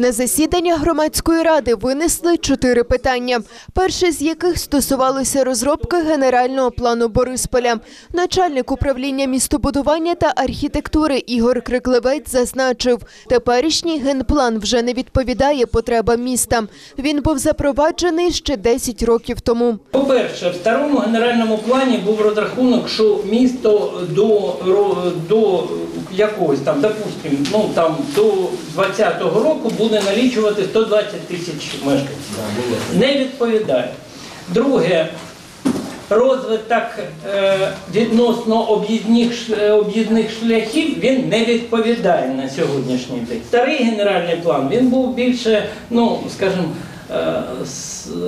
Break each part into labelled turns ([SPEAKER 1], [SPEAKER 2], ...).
[SPEAKER 1] На засідання громадської ради винесли чотири питання. Перше з яких стосувалося розробки генерального плану Борисполя. Начальник управління містобудування та архітектури Ігор Крикливець зазначив, теперішній генплан вже не відповідає потребам міста. Він був запроваджений ще 10 років тому.
[SPEAKER 2] По-перше, в старому генеральному плані був розрахунок, що місто до, до якогось там, допустим, ну там до 20-го року буде налічувати 120 тисяч мешканців. Не відповідає. Друге, розвиток е, відносно об'їзних е, об'їзних шляхів він не відповідає на сьогоднішній день. Старий генеральний план він був більше, ну скажімо,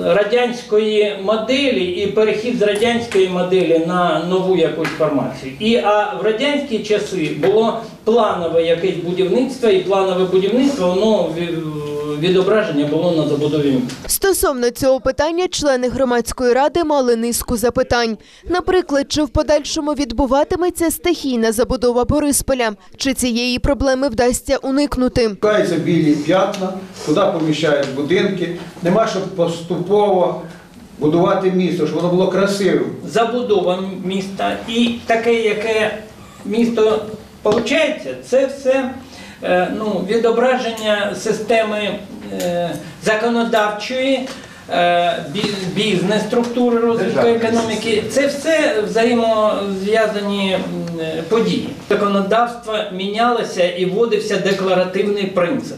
[SPEAKER 2] радянської моделі і перехід з радянської моделі на нову якусь формацію. І а в радянські часи було планове якесь будівництво, і планове будівництво воно ві- відображення було на забудові.
[SPEAKER 1] Стосовно цього питання члени громадської ради мали низку запитань. Наприклад, чи в подальшому відбуватиметься стихійна забудова Борисполя, чи цієї проблеми вдасться уникнути.
[SPEAKER 3] Шукаються білі п'ятна, куди поміщають будинки. Нема щоб поступово будувати місто, щоб воно було красивим.
[SPEAKER 2] забудова міста і таке, яке місто виходить, це все ну, відображення системи е, законодавчої. е, Бізнес-структури розвитку економіки це все взаємозв'язані е, події. Законодавство мінялося і вводився декларативний принцип.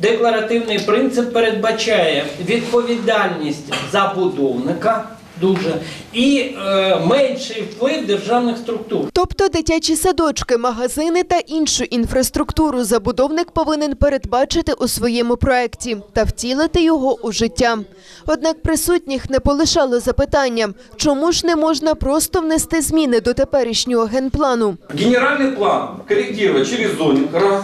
[SPEAKER 2] Декларативний принцип передбачає відповідальність забудовника дуже і е, менший вплив державних структур.
[SPEAKER 1] Тобто дитячі садочки, магазини та іншу інфраструктуру забудовник повинен передбачити у своєму проекті та втілити його у життя. Однак присутніх не полишало запитанням, чому ж не можна просто внести зміни до теперішнього генплану.
[SPEAKER 4] Генеральный план корректировать через зонинг, раз.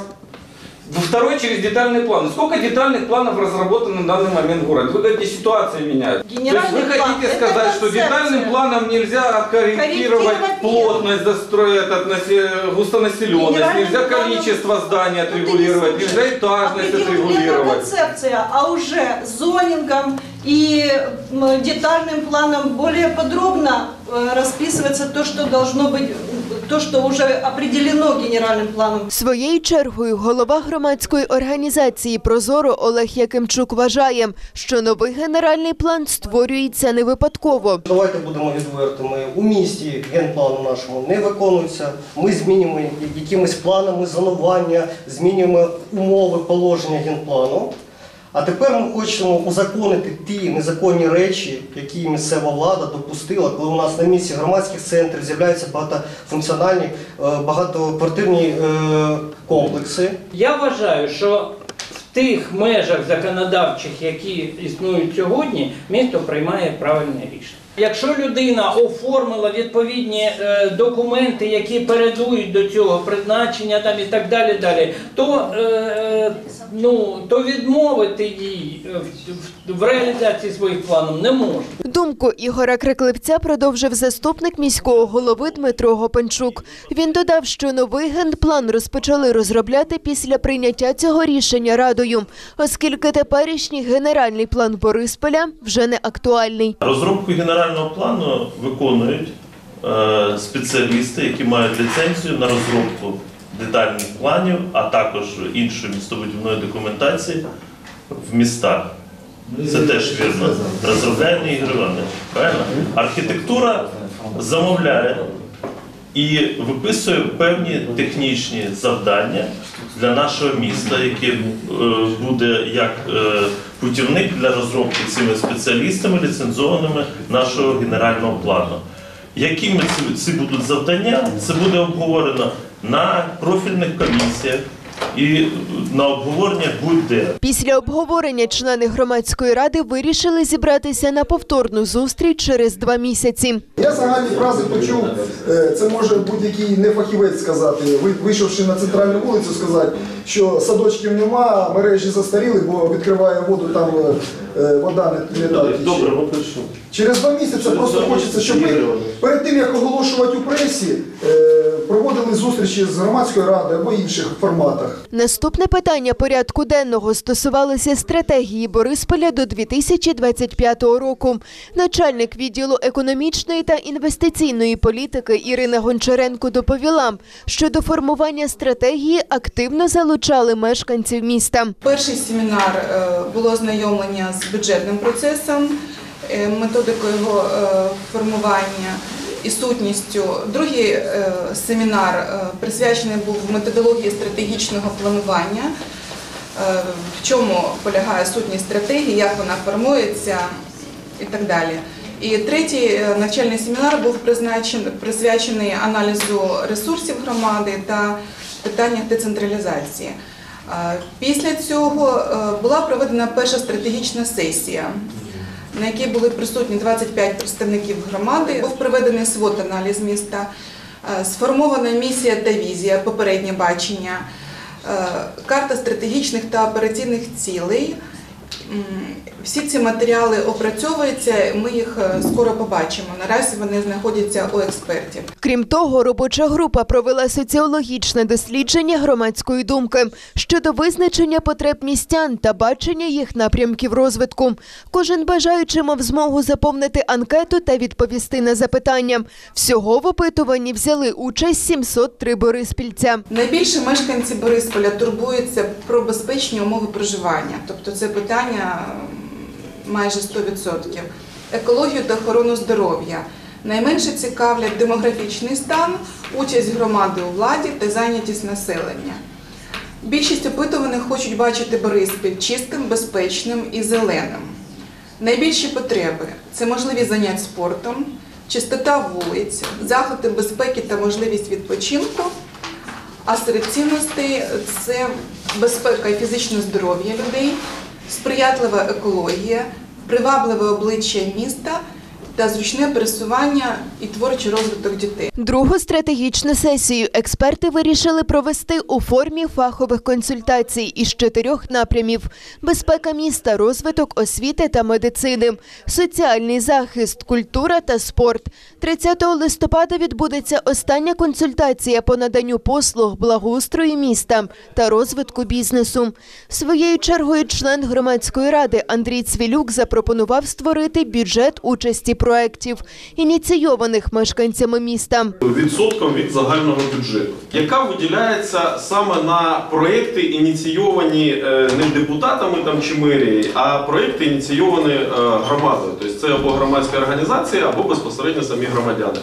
[SPEAKER 4] Во Второй через детальный план. Сколько детальных планов разработано на данный момент в городе? Вы говорите, ситуация меняется. То есть
[SPEAKER 5] Генеральный
[SPEAKER 4] вы
[SPEAKER 5] план
[SPEAKER 4] хотите – сказать, что
[SPEAKER 5] концепция.
[SPEAKER 4] детальным планом нельзя корректировать
[SPEAKER 5] Корректировать
[SPEAKER 4] плотность насе- густонаселенность, нельзя количество зданий отрегулировать,
[SPEAKER 5] слушай.
[SPEAKER 4] нельзя этажность отрегулировать.
[SPEAKER 5] концепция, а уже зонингом и детальным планом более подробно э, расписывается то, что должно быть, то, что уже определено генеральным планом.
[SPEAKER 1] Своєю чергою голова громадської організації Прозоро Олег Якимчук вважає, що новий генеральний план створюється не випадково.
[SPEAKER 6] Давайте будемо відвертими. У місті генплану нашому не виконується. Ми змінюємо якимись планами зонування, змінюємо умови положення генплану. А тепер ми хочемо узаконити ті незаконні речі, які місцева влада допустила, коли у нас на місці громадських центрів з'являються багатофункціональні, е, багатоквартирні е, комплекси.
[SPEAKER 2] Я вважаю, що в тих межах законодавчих, які існують сьогодні, місто приймає правильне рішення. Якщо людина оформила відповідні е, документи, які передують до цього призначення там і так далі, далі, то, е, ну, то відмовити їй е, в, в, в реалізації своїх планів не можна.
[SPEAKER 1] Думку Ігора Крикливця продовжив заступник міського голови Дмитро Гопенчук. Він додав, що новий генплан розпочали розробляти після прийняття цього рішення радою, оскільки теперішній генеральний план Борисполя вже не актуальний.
[SPEAKER 7] Розробку генерального плану виконують е, спеціалісти, які мають ліцензію на розробку детальних планів, а також іншої містобудівної документації в містах. Це теж вірно. Розробляє не Ігор Іванович. Правильно? Архітектура замовляє і виписує певні технічні завдання для нашого міста, яке е, буде як е, путівник для розробки цими спеціалістами, ліцензованими нашого генерального плану. Якими ці будуть завдання, це буде обговорено на профільних комісіях і на обговорення будь-де.
[SPEAKER 1] Після обговорення члени громадської ради вирішили зібратися на повторну зустріч через два місяці.
[SPEAKER 8] Я загальні фрази почув. е, Це може будь-який нефахівець сказати, вийшовши на центральну вулицю, сказати, що садочків нема, мережі застаріли, бо відкриває воду, там е, е, вода не, так.
[SPEAKER 7] Добре, напишу.
[SPEAKER 8] Через два місяці
[SPEAKER 7] Через
[SPEAKER 8] просто хочеться, щоб ми перед тим, як оголошувати у пресі, проводили проводили зустрічі з громадською радою або інших форматах.
[SPEAKER 1] Наступне питання порядку денного стосувалося стратегії Борисполя до 2025 року. Начальник відділу економічної та інвестиційної політики Ірина Гончаренко доповіла, що до формування стратегії активно залучали мешканців міста.
[SPEAKER 9] Перший семінар е, було ознайомлення з бюджетним процесом, е, методикою його е, формування і сутністю. Другий семінар присвячений був методології стратегічного планування, в чому полягає сутність стратегії, як вона формується і так далі. І третій е, навчальний семінар був присвячений аналізу ресурсів громади та питаннях децентралізації. Після цього е, була проведена перша стратегічна сесія, на якій були присутні 25 представників громади. Був проведений свод-аналіз міста, е, сформована місія та візія, попереднє бачення, карта стратегічних та операційних цілей. Всі ці матеріали опрацьовуються, ми їх е, скоро побачимо. Наразі вони знаходяться у експертів.
[SPEAKER 1] Крім того, робоча група провела соціологічне дослідження громадської думки щодо визначення потреб містян та бачення їх напрямків розвитку. Кожен бажаючий мав змогу заповнити анкету та відповісти на запитання. Всього в опитуванні взяли участь 703 бориспільця.
[SPEAKER 9] Найбільше мешканці Борисполя турбуються про безпечні умови проживання, тобто це питання майже 100%. Екологію та охорону здоров'я. Найменше цікавлять демографічний стан, участь громади у владі та зайнятість населення. Більшість опитуваних хочуть бачити Бориспіль чистим, безпечним і зеленим. Найбільші потреби це можливість занять спортом, чистота вулиць, заходи безпеки та можливість відпочинку. А серед цінностей це безпека і фізичне здоров'я людей, сприятлива екологія, привабливе обличчя міста та зручне пересування і творчий розвиток дітей.
[SPEAKER 1] Другу стратегічну сесію експерти вирішили провести у формі фахових консультацій із чотирьох напрямів: безпека міста, розвиток освіти та медицини, соціальний захист, культура та спорт. 30 листопада відбудеться остання консультація по наданню послуг благоустрою міста та розвитку бізнесу. Своєю чергою член громадської ради Андрій Цвілюк запропонував створити бюджет участі проєктів, ініційованих мешканцями міста.
[SPEAKER 10] відсотком від загального бюджету, яка виділяється саме на проекти, ініційовані е, не депутатами там чи мерії, а проекти ініційовані е, громадою. Тобто це або громадська організація, або безпосередньо самі громадяни.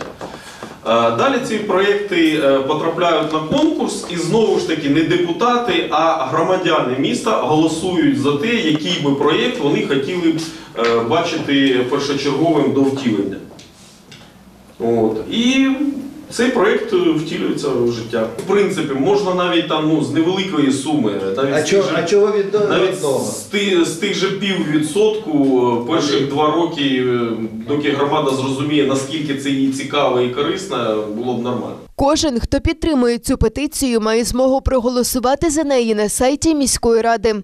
[SPEAKER 10] Е, Далі ці проекти е, потрапляють на конкурс, і знову ж таки не депутати, а громадяни міста голосують за те, який би проєкт вони хотіли б е, бачити першочерговим до втілення. От. І цей проєкт е, втілюється в життя. В принципі, можна навіть там ну, з невеликої суми, навіть
[SPEAKER 3] А
[SPEAKER 10] з
[SPEAKER 3] чого,
[SPEAKER 10] тих же-
[SPEAKER 3] а чого від
[SPEAKER 10] навіть з, ти- з тих же піввідсотку е, перших два роки, е, доки громада зрозуміє, наскільки це їй цікаво і корисно, було б нормально.
[SPEAKER 1] Кожен, хто підтримує цю петицію, має змогу проголосувати за неї на сайті міської ради.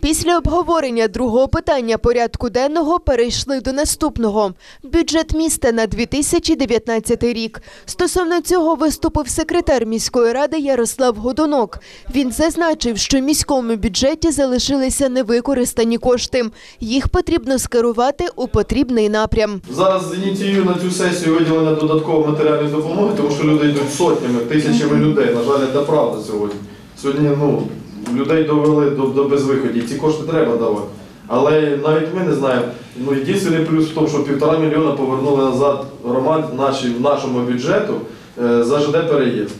[SPEAKER 1] Після обговорення другого питання порядку денного перейшли до наступного бюджет міста на 2019 рік. Стосовно цього виступив секретар міської ради Ярослав Годунок. Він зазначив, що в міському бюджеті залишилися невикористані кошти. Їх потрібно скерувати у потрібний напрям.
[SPEAKER 11] Зараз ініціюю на цю сесію виділення додаткової матеріальної допомоги, тому що люди йдуть сотнями, тисячами людей. На жаль, це правда сьогодні. Сьогодні ну, людей довели до, до безвиході. Ці кошти треба давати. Але навіть ми не знаємо. Ну, єдиний плюс в тому, що півтора мільйона повернули назад громад в нашому бюджету е, за ЖД переїзд.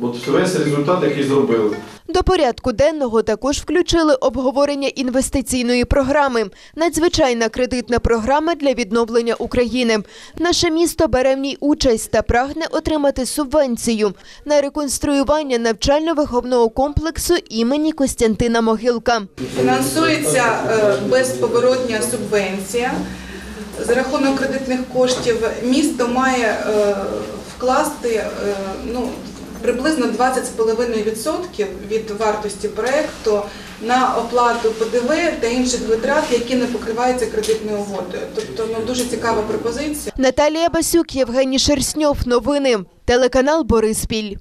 [SPEAKER 11] От весь результат, який зробили.
[SPEAKER 1] До порядку денного також включили обговорення інвестиційної програми. Надзвичайна кредитна програма для відновлення України. Наше місто бере в ній участь та прагне отримати субвенцію на реконструювання навчально-виховного комплексу імені Костянтина Могилка.
[SPEAKER 9] Фінансується е, безповоротня субвенція. За рахунок кредитних коштів місто має е, вкласти е, ну, приблизно 20,5% від вартості проєкту на оплату ПДВ та інших витрат, які не покриваються кредитною угодою. Тобто ну, дуже цікава пропозиція.
[SPEAKER 1] Наталія Басюк, Євгеній Шерстньов. Новини. Телеканал Бориспіль.